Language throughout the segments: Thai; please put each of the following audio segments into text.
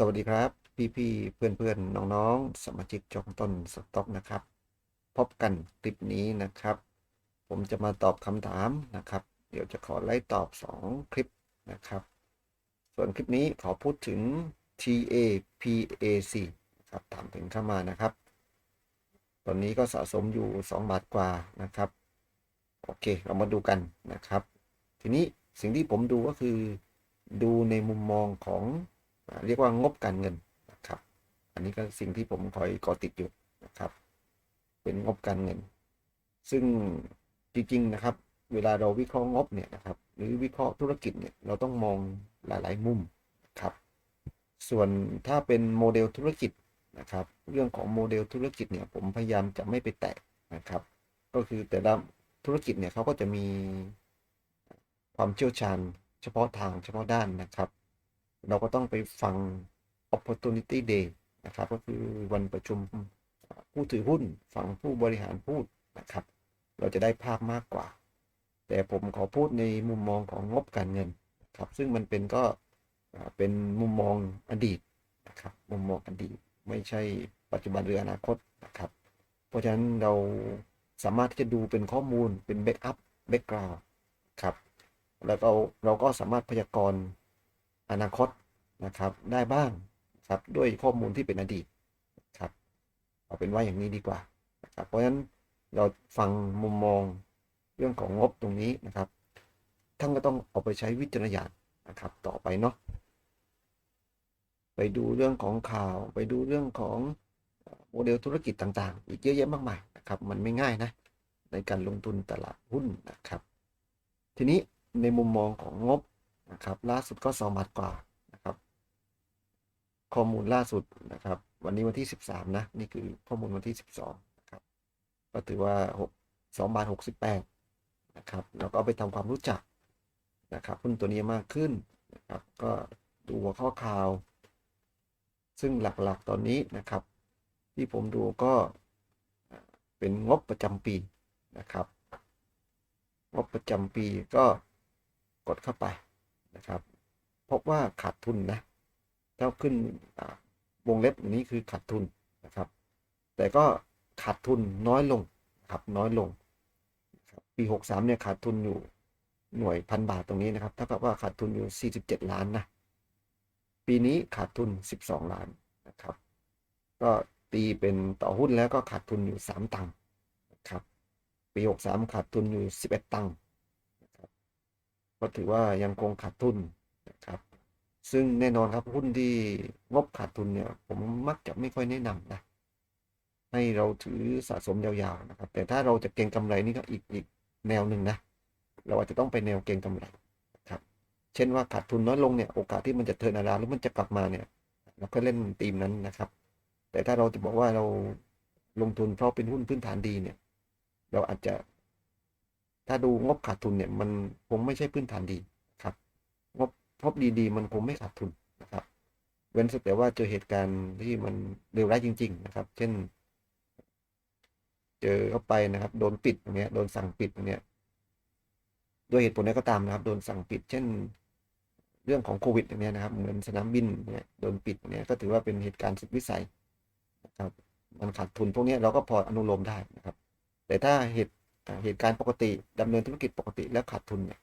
สวัสดีครับ พี่ๆเพื่อนๆน้องๆ สมาชิกจองต้นสต็อกนะครับ พบกันคลิปนี้นะครับ ผมจะมาตอบคำถามนะครับ เดี๋ยวจะขอไล่ตอบ 2 คลิปนะครับ ส่วนคลิปนี้ขอพูดถึง TAPAC นะครับถามถึงเข้ามานะครับ ตอนนี้ก็สะสมอยู่ 2 บาทกว่านะครับ โอเค เรามาดูกันนะครับ ทีนี้สิ่งที่ผมดูก็คือ ดูในมุมมองของ เรียกว่างบการเงินนะครับ อันนี้ก็สิ่งที่ผมคอยเกาะติดอยู่นะครับ เป็นงบการเงิน ซึ่งจริงๆนะครับ เวลาเราวิเคราะห์งบเนี่ยนะครับ หรือวิเคราะห์ธุรกิจเนี่ยเราต้องมองหลาย ๆ มุมนะครับ ส่วนถ้าเป็นโมเดลธุรกิจนะครับ เรื่องของโมเดลธุรกิจเนี่ยผมพยายามจะไม่ไปแตะนะครับ ก็คือแต่ละธุรกิจเนี่ยเขาก็จะมีความเชี่ยวชาญเฉพาะทางเฉพาะด้านนะครับ เราก็ต้องไปฟัง opportunity day นะครับ ก็คือวันประชุมผู้ถือหุ้นฟังผู้บริหารพูดนะครับ เราจะได้ภาพมากกว่า แต่ผมขอพูดในมุมมองของงบการเงินครับ ซึ่งมันเป็นก็เป็นมุมมองอดีตนะครับ มุมมองอดีตไม่ใช่ปัจจุบันหรืออนาคตนะครับ เพราะฉะนั้นเราสามารถที่จะดูเป็นข้อมูลเป็น backup background ครับ แล้วก็เราก็สามารถพยากรณ์ อนาคตนะครับได้บ้างครับด้วยข้อมูลที่เป็นอดีตครับเอาเป็นว่าอย่างนี้ดีกว่านะครับเพราะฉะนั้นเราฟังมุมมองเรื่องของงบตรงนี้นะครับท่านก็ต้องเอาไปใช้วิจารณญาณนะครับต่อไปเนาะไปดูเรื่องของข่าวไปดูเรื่องของโมเดลธุรกิจต่างๆ อีกเยอะแยะมากมายนะครับมันไม่ง่ายนะในการลงทุนตลาดหุ้นนะครับ ทีนี้ในมุมมองของงบ นะครับ ล่าสุดก็สองบาทกว่านะครับ ข้อมูลล่าสุดนะครับ วันนี้วันที่ 13 นะ นี่คือข้อมูลวันที่ 12นะครับก็ถือว่า6 2บาท68นะครับแล้วก็ไปทำความรู้จักนะครับหุ้นตัวนี้มากขึ้นนะครับ ก็ดูหัวข้อข่าว ซึ่งหลักๆตอนนี้นะครับ ที่ผมดูก็เป็นงบประจำปีนะครับ งบประจำปีก็กดเข้าไป นะครับพบว่าขาดทุนนะถ้าขึ้นวงเล็บอย่างนี้คือขาดทุนนะครับ แต่ก็ขาดทุนน้อยลงครับน้อยลงนะครับปี 63เนี่ยขาดทุนอยู่หน่วยพันบาทตรงนี้นะครับเท่ากับว่าขาดทุนอยู่ 47 ล้านนะปีนี้ขาดทุน 12 ล้านนะครับ ก็ตีเป็นต่อหุ้นแล้วก็ขาดทุนอยู่ 3 ตังค์นะครับปี 63 ขาดทุนอยู่ 11 ตังค์นะครับ ก็ถือว่ายังคงขาดทุนนะครับ ซึ่งแน่นอนครับหุ้นที่งบขาดทุนเนี่ย ผมมักจะไม่ค่อยแนะนำนะให้เราถือสะสมยาวๆนะครับ แต่ถ้าเราจะเก็งกำไรนี่ก็อีกอีกแนวหนึ่งนะ เราอาจจะต้องไปแนวเก็งกำไรนะครับ เช่นว่าขาดทุนน้อยลงเนี่ยโอกาสที่มันจะเทินอาราหรือมันจะกลับมาเนี่ยเราก็เล่นธีมนั้นนะครับ แต่ถ้าเราจะบอกว่าเราลงทุนเพราะเป็นหุ้นพื้นฐานดีเนี่ย เราอาจจะ ถ้าดูงบขาดทุนเนี่ยมันคงไม่ใช่พื้นฐานดีครับ งบงบดีๆ มันคงไม่ขาดทุนนะครับ เว้นแต่ว่าเจอเหตุการณ์ที่มันเลวร้ายจริง ๆ นะครับ เช่น เจอเข้าไปนะครับ โดนปิดอย่างเงี้ย โดนสั่งปิดอย่างเงี้ยด้วยเหตุผลใดก็ตามนะครับ โดนสั่งปิด เช่น เรื่องของโควิดอย่างเงี้ยนะครับ เหมือนสนามบินเนี่ยโดนปิดเนี่ยก็ถือว่าเป็นเหตุการณ์สุดวิสัยนะครับ มันขาดทุนพวกนี้เราก็พออนุโลมได้นะครับ แต่ถ้าเหตุ เหตุการณ์ปกติดำเนินธุรกิจปกติแล้วขาดทุนเนี่ย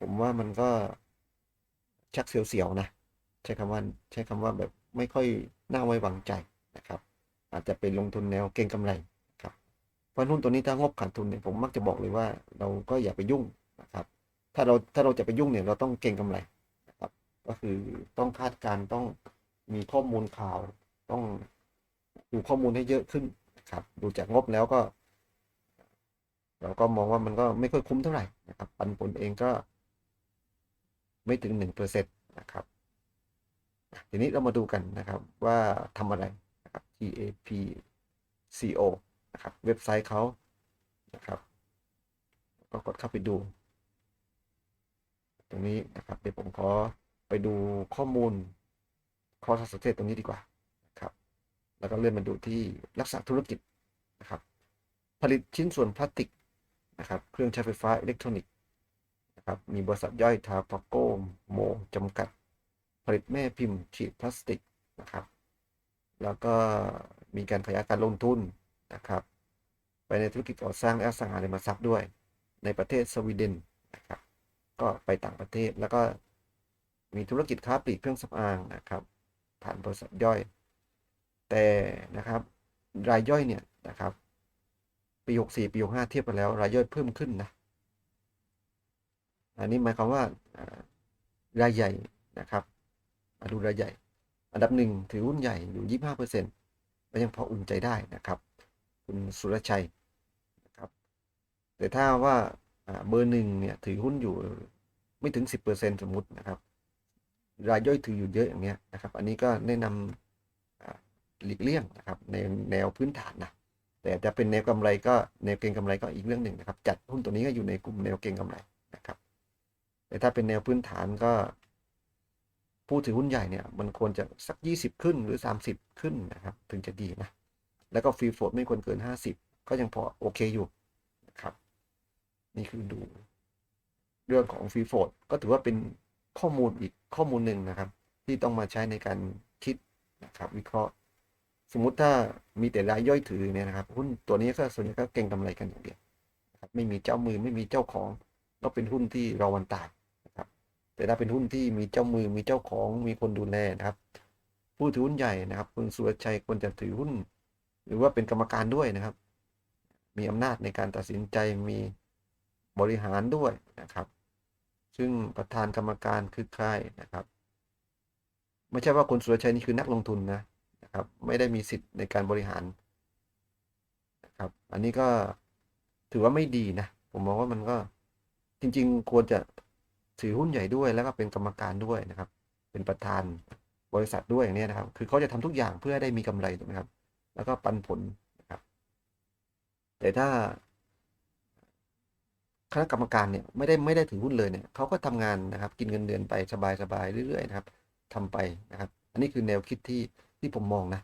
ผมว่ามันก็ชักเสียวๆนะใช้คำว่าใช้คำว่าแบบไม่ค่อยน่าไว้วางใจนะครับ อาจจะเป็นลงทุนแนวเก็งกำไรครับเพราะหุ้นตัวนี้ถ้างบขาดทุนเนี่ยผมมักจะบอกเลยว่าเราก็อย่าไปยุ่งนะครับ ถ้าเราถ้าเราจะไปยุ่งเนี่ยเราต้องเก็งกำไรนะครับ ก็คือต้องคาดการณ์ต้องมีข้อมูลข่าวต้องดูข้อมูลให้เยอะขึ้นนะครับ ดูจากงบแล้วก็ เราก็มองว่ามันก็ไม่ค่อยคุ้มเท่าไหร่นะครับ ปันผลเองก็ไม่ถึงหนึ่งเปอร์เซ็นต์นะครับทีนี้เรามาดูกันนะครับว่าทำอะไรนะครับ TAPCO นะครับเว็บไซต์เขานะครับ ก็กดเข้าไปดู ตรงนี้นะครับเดี๋ยวผมขอไปดูข้อมูลคอร์สเตตตรงนี้ดีกว่านะครับแล้วก็เลื่อนมาดูที่ลักษณะธุรกิจนะครับ ผลิตชิ้นส่วนพลาสติก นะครับ เครื่องใช้ไฟฟ้าอิเล็กทรอนิกส์นะครับ มีบริษัทย่อยทาปาโกโมจำกัด ผลิตแม่พิมพ์ฉีดพลาสติกนะครับ แล้วก็มีการขยายการลงทุนนะครับ ไปในธุรกิจก่อสร้างและอสังหาริมทรัพย์ด้วย ในประเทศสวีเดนนะครับ ก็ไปต่างประเทศแล้วก็มีธุรกิจค้าปลีกเครื่องสำอางนะครับ ผ่านบริษัทย่อย แต่นะครับรายย่อยเนี่ยนะครับ ปี64ปี65เทียบกันแล้ว รายย่อยเพิ่มขึ้นนะ อันนี้หมายความว่ารายใหญ่นะครับมาดูรายใหญ่ อันดับหนึ่งถือหุ้นใหญ่อยู่25เปอร์เซ็นต์ก็ยังพออุ่นใจได้นะครับ คุณสุรชัยนะครับ แต่ถ้าว่าเบอร์หนึ่งเนี่ยถือหุ้นอยู่ไม่ถึง 10เปอร์เซ็นต์สมมุตินะครับ รายย่อยถืออยู่เยอะอย่างเงี้ยนะครับ อันนี้ก็แนะนำหลีกเลี่ยงนะครับในแนวพื้นฐานนะ แต่จะเป็นแนวกำไรก็แนวเก็งกำไรก็อีกเรื่องหนึ่งนะครับ จัดหุ้นตัวนี้ก็อยู่ในกลุ่มแนวเก็งกำไรนะครับ แต่ถ้าเป็นแนวพื้นฐานก็ ผู้ถือหุ้นใหญ่เนี่ยมันควรจะสัก 20 ขึ้นหรือ 30 ขึ้นนะครับ ถึงจะดีนะ แล้วก็ฟรีโฟลดไม่ควรเกิน 50 ก็ยังพอโอเคอยู่นะครับ นี่คือดู เรื่องของฟรีโฟลดก็ถือว่าเป็นข้อมูลอีกข้อมูลหนึ่งนะครับ ที่ต้องมาใช้ในการคิดนะครับ วิเคราะห์ สมมุติถ้ามีแต่รายย่อยถือเนี่ยนะครับหุ้นตัวนี้ก็ส่วนใหญ่ก็เก่งกำไรกันอย่างเดียวนะครับไม่มีเจ้ามือไม่มีเจ้าของก็เป็นหุ้นที่รอวันตายนะครับ แต่ถ้าเป็นหุ้นที่มีเจ้ามือมีเจ้าของมีคนดูแลนะครับ ผู้ถือหุ้นใหญ่นะครับ คุณสุรชัยควรจะถือหุ้น หรือว่าเป็นกรรมการด้วยนะครับ มีอำนาจในการตัดสินใจมีบริหารด้วยนะครับ ซึ่งประธานกรรมการคือใครนะครับ ไม่ใช่ว่าคุณสุรชัยนี่คือนักลงทุนนะ นะครับ ไม่ได้มีสิทธิ์ในการบริหารนะครับ อันนี้ก็ถือว่าไม่ดีนะ ผมมองว่ามันก็จริง ๆ ควรจะถือหุ้นใหญ่ด้วยแล้วก็เป็นกรรมการด้วยนะครับ เป็นประธานบริษัทด้วยอย่างนี้นะครับ คือเขาจะทำทุกอย่างเพื่อได้มีกำไรถูกไหมครับ แล้วก็ปันผลนะครับ แต่ถ้าคณะกรรมการเนี่ยไม่ได้ไม่ได้ถือหุ้นเลยเนี่ยเขาก็ทำงานนะครับ กินเงินเดือนไปสบายๆเรื่อยๆนะครับทำไปนะครับ อันนี้คือแนวคิดที่ ที่ผมมองนะ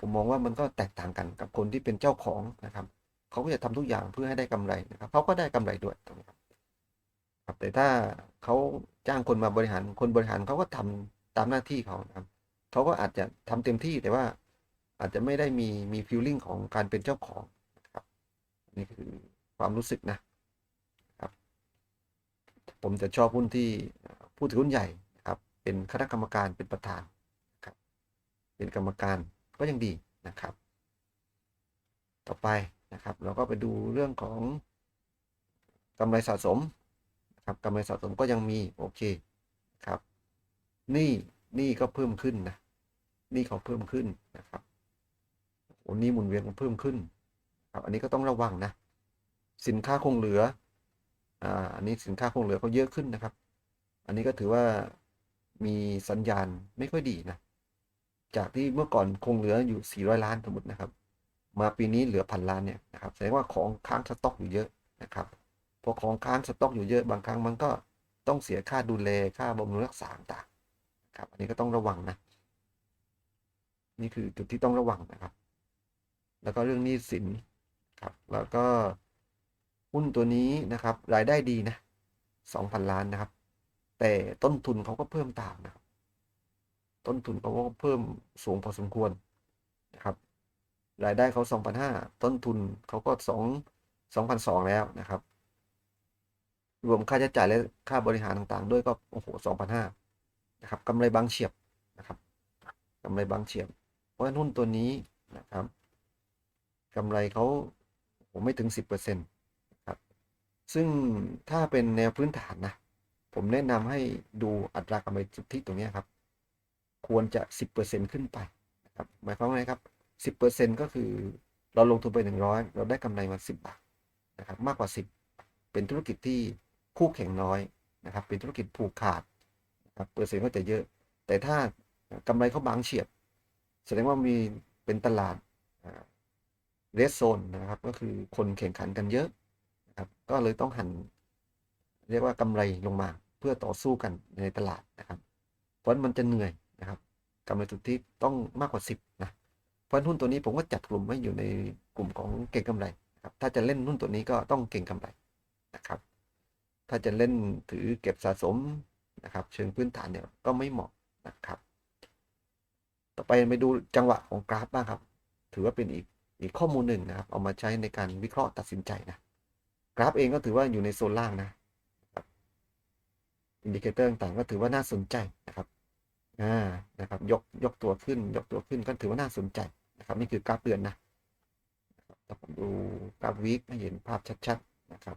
ผมมองว่ามันก็แตกต่างกันกับคนที่เป็นเจ้าของนะครับ เขาก็จะทำทุกอย่างเพื่อให้ได้กำไรนะครับเขาก็ได้กำไรด้วยถูกไหมครับครับแต่ถ้าเขาจ้างคนมาบริหารคนบริหารเขาก็ทำตามหน้าที่เขานะครับเขาก็อาจจะทำเต็มที่แต่ว่าอาจจะไม่ได้มีมีฟีลลิ่งของการเป็นเจ้าของนะครับนี่คือความรู้สึกนะครับ ผมจะชอบหุ้นที่ผู้ถือหุ้นใหญ่ครับ เป็นคณะกรรมการเป็นประธาน เป็นกรรมการก็ยังดีนะครับ ต่อไปนะครับ เราก็ไปดูเรื่องของกำไรสะสมนะครับกำไรสะสมก็ยังมีโอเคครับนี่นี่ก็เพิ่มขึ้นนะนี่เขาเพิ่มขึ้นนะครับโอ้นี่หมุนเวียนก็เพิ่มขึ้นครับอันนี้ก็ต้องระวังนะ สินค้าคงเหลืออ่าอันนี้สินค้าคงเหลือเขาเยอะขึ้นนะครับ อันนี้ก็ถือว่ามีสัญญาณไม่ค่อยดีนะ จากที่เมื่อก่อนคงเหลืออยู่ 400 ล้านสมมตินะครับ มาปีนี้เหลือพันล้านเนี่ยนะครับแสดงว่าของค้างสต็อกอยู่เยอะนะครับพอของค้างสต็อกอยู่เยอะบางครั้งมันก็ต้องเสียค่าดูแลค่าบำรุงรักษาต่างๆครับ อันนี้ก็ต้องระวังนะ นี่คือจุดที่ต้องระวังนะครับ แล้วก็เรื่องหนี้สินครับ แล้วก็หุ้นตัวนี้นะครับ รายได้ดีนะสองพันล้านนะครับ แต่ต้นทุนเขาก็เพิ่มตามนะครับ ต้นทุนเขาก็เพิ่มสูงพอสมควรนะครับ รายได้เขาสองพันห้าต้นทุนเขาก็สองสองพันสองแล้วนะครับ รวมค่าใช้จ่ายและค่าบริหารต่างๆ ด้วยก็โอ้โหสองพันห้านะครับกำไรบางเฉียบนะครับกำไรบางเฉียบ เพราะฉะนั้นหุ้นตัวนี้นะครับกำไรเขาผมไม่ถึงสิบเปอร์เซ็นต์ซึ่งถ้าเป็นแนวพื้นฐานนะ ผมแนะนำให้ดูอัตรากำไรสุทธิตรงนี้ครับ ควรจะ 10%ขึ้นไปนะครับหมายความว่าไงครับ 10%ก็คือเราลงทุนไป 100 เราได้กำไรมา 10 บาทนะครับมากกว่า 10 เป็นธุรกิจที่คู่แข่งน้อยนะครับ เป็นธุรกิจผูกขาดนะครับเปอร์เซ็นต์ก็จะเยอะ แต่ถ้ากำไรเขาบางเฉียบ แสดงว่ามีเป็นตลาดเรสโซนนะครับ ก็คือคนแข่งขันกันเยอะนะครับก็เลยต้องหัน เรียกว่ากำไรลงมาเพื่อต่อสู้กันในตลาดนะครับ เพราะมันจะเหนื่อย กำไรสุทธิต้องมากกว่า 10นะเพราะหุ้นตัวนี้ผมก็จัดกลุ่มไว้อยู่ในกลุ่มของเก่งกำไรครับถ้าจะเล่นหุ้นตัวนี้ก็ต้องเก่งกำไรนะครับ ถ้าจะเล่นถือเก็บสะสมนะครับ เชิงพื้นฐานเนี่ยก็ไม่เหมาะนะครับ ต่อไปไปดูจังหวะของกราฟบ้างครับ ถือว่าเป็นอีกอีกข้อมูลหนึ่งนะครับ เอามาใช้ในการวิเคราะห์ตัดสินใจนะกราฟเองก็ถือว่าอยู่ในโซนล่างนะอินดิเคเตอร์ต่างก็ถือว่าน่าสนใจนะครับ อ่านะครับยกยกตัวขึ้น ยกตัวขึ้นก็ถือว่าน่าสนใจนะครับนี่คือกราฟเดือนนะถ้าผมดูกราฟวีคให้เห็นภาพชัดๆนะครับ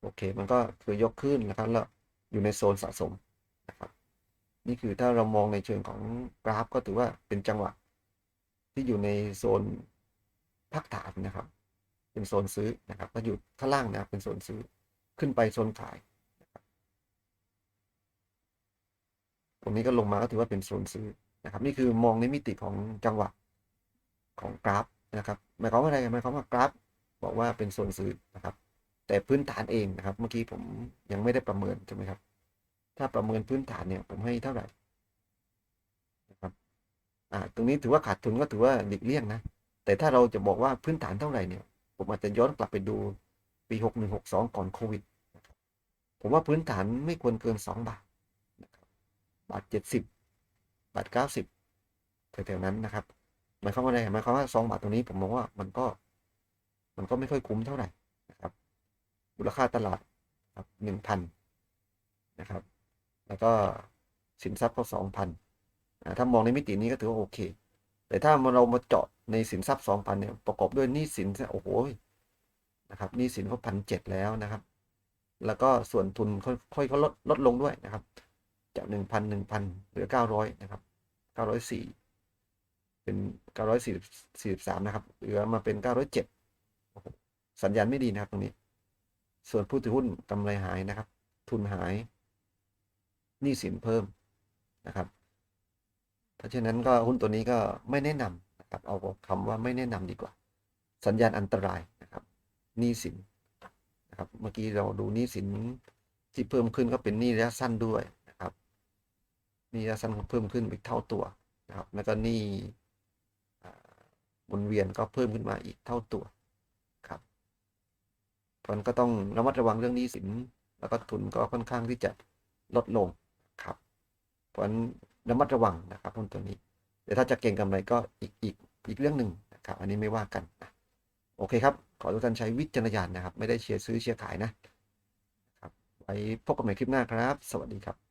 โอเคมันก็คือยกขึ้นนะครับแล้วอยู่ในโซนสะสมนะครับนี่คือถ้าเรามองในเชิงของกราฟก็ถือว่าเป็นจังหวะ ที่อยู่ในโซนพักฐานนะครับ เป็นโซนซื้อนะครับก็อยู่ข้างล่างนะเป็นโซนซื้อขึ้นไปโซนขายนะค รับตรงนี้ก็ลงมาก็ถือว่าเป็นโซนซื้อนะครับ นี่คือมองในมิติของจังหวะของกราฟนะครับหมายความว่าอะไรหมายความว่ากราฟ บอกว่าเป็นโซนซื้อนะครับ แต่พื้นฐานเองนะครับ เมื่อกี้ผมยังไม่ได้ประเมินใช่ไหมครับ ถ้าประเมินพื้นฐานเนี่ยผมให้เท่าไหร่นะครับอ่าตรงนี้ถือว่าขาดทุนก็ถือว่าหลีกเลี่ยงนะแต่ถ้าเราจะบอกว่าพื้นฐานเท่าไหร่เนี่ย ผมอาจจะย้อนกลับไปดูปีหกหนึ่งหกสองก่อนโควิด ผมว่าพื้นฐานไม่ควรเกินสองบาท บาทเจ็ดสิบบาทเก้าสิบแถวๆนั้นนะครับหมายความว่าอะไรหมายความว่าสองบาทตรงนี้ผมมองว่ามันก็ มันก็ไม่ค่อยคุ้มเท่าไหร่นะครับมูลค่าตลาดครับหนึ่งพันนะครับ แล้วก็สินทรัพย์ก็สองพันถ้ามองในมิตินี้ก็ถือว่าโอเค แต่ถ้าเรามาเจาะในสินทรัพย์สองพันเนี่ยประกอบด้วยหนี้สินโอ้โหนะครับหนี้สินเขาพันเจ็ดแล้วนะครับ แล้วก็ส่วนทุนค่อยๆลดลดลงด้วยนะครับ จากหนึ่งพันหนึ่งพันเหลือเก้าร้อยนะครับเก้าร้อยสี่เป็นเก้าร้อยสี่สิบสามนะครับ เหลือมาเป็นเก้าร้อยเจ็ดสัญญาณไม่ดีนะครับตรงนี้ ส่วนผู้ถือหุ้นกำไรหายนะครับ ทุนหายหนี้สินเพิ่มนะครับ เพราะฉะนั้นก็หุ้นตัวนี้ก็ไม่แนะนำนะครับ เอาคำว่าไม่แนะนำดีกว่า สัญญาณอันตรายนะครับหนี้สินนะครับ เมื่อกี้เราดูหนี้สินที่เพิ่มขึ้นก็เป็นหนี้ระยะสั้นด้วย หนี้ระยะสั้นเพิ่มขึ้นอีกเท่าตัวนะครับแล้วก็หนี้หมุนเวียนก็เพิ่มขึ้นมาอีกเท่าตัวครับเพราะนั้นก็ต้องระมัดระวังเรื่องหนี้สินแล้วก็ทุนก็ค่อนข้างที่จะลดลงครับเพราะฉะนั้นระมัดระวังนะครับหุ้นตัวนี้แต่ถ้าจะเก่งกำไรก็อีกอีกอีกเรื่องหนึ่งนะครับอันนี้ไม่ว่ากันนะโอเคครับ ขอทุกท่านใช้วิจารณญาณนะครับ ไม่ได้เชียร์ซื้อเชียร์ขายนะครับไว้พบกันใหม่คลิปหน้าครับ สวัสดีครับ